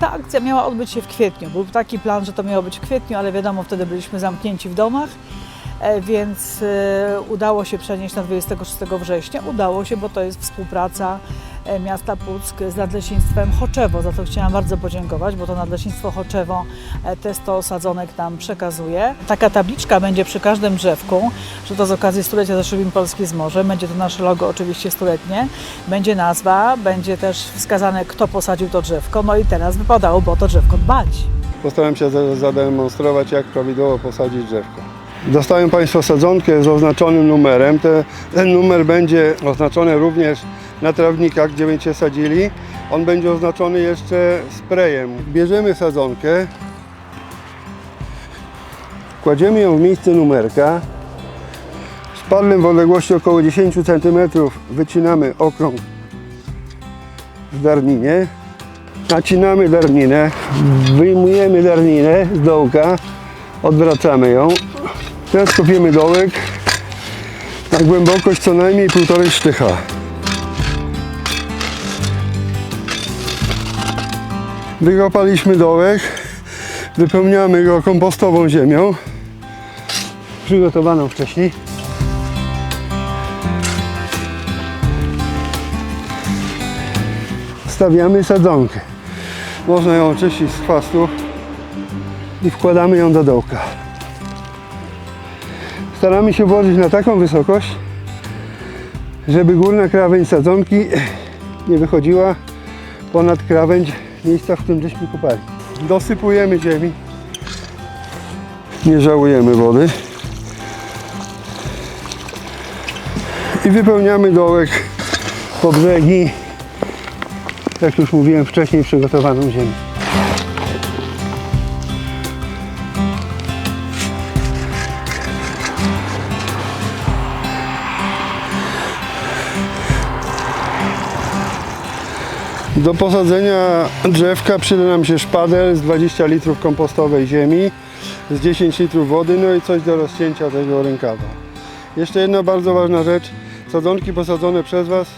Ta akcja miała odbyć się w kwietniu. Był taki plan, że to miało być w kwietniu, ale wiadomo, wtedy byliśmy zamknięci w domach, e, więc e, udało się przenieść na 26 września. Udało się, bo to jest współpraca miasta Puck z Nadleśnictwem Choczewo. Za to chciałam bardzo podziękować, bo to Nadleśnictwo Choczewo e, te 100 sadzonek nam przekazuje. Taka tabliczka będzie przy każdym drzewku, że to z okazji stulecia Zeszybin Polski z Morze. Będzie to nasze logo oczywiście stuletnie. Będzie nazwa, będzie też wskazane kto posadził to drzewko. No i teraz wypadało o to drzewko dbać. Postaram się za- zademonstrować, jak prawidłowo posadzić drzewko. Dostają Państwo sadzonkę z oznaczonym numerem. Te, ten numer będzie oznaczony również na trawnikach, gdzie będziecie sadzili. On będzie oznaczony jeszcze sprayem. Bierzemy sadzonkę, kładziemy ją w miejsce numerka. Szpadlem w odległości około 10 cm wycinamy okrąg w darninie. Nacinamy darninę, wyjmujemy darninę z dołka, odwracamy ją. Teraz kopiemy dołek na głębokość co najmniej półtorej sztycha. Wykopaliśmy dołek, wypełniamy go kompostową ziemią, przygotowaną wcześniej. Stawiamy sadzonkę. Można ją oczyścić z chwastu i wkładamy ją do dołka. Staramy się włożyć na taką wysokość, żeby górna krawędź sadzonki nie wychodziła ponad krawędź miejsca, w którym żeśmy kopali. Dosypujemy ziemi. Nie żałujemy wody. I wypełniamy dołek po brzegi jak już mówiłem wcześniej, przygotowaną ziemię. Do posadzenia drzewka przyda nam się szpadel z 20 litrów kompostowej ziemi, z 10 litrów wody, no i coś do rozcięcia tego rękawa. Jeszcze jedna bardzo ważna rzecz. Sadzonki posadzone przez Was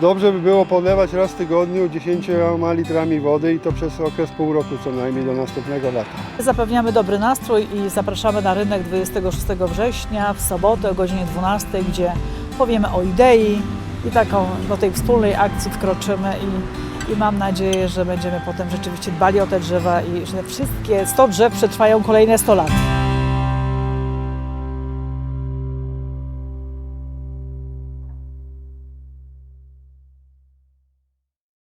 Dobrze by było podlewać raz w tygodniu 10 litrami wody i to przez okres pół roku co najmniej do następnego lata. Zapewniamy dobry nastrój i zapraszamy na rynek 26 września w sobotę o godzinie 12, gdzie powiemy o idei i taką do tej wspólnej akcji wkroczymy i, i mam nadzieję, że będziemy potem rzeczywiście dbali o te drzewa i że wszystkie 100 drzew przetrwają kolejne 100 lat.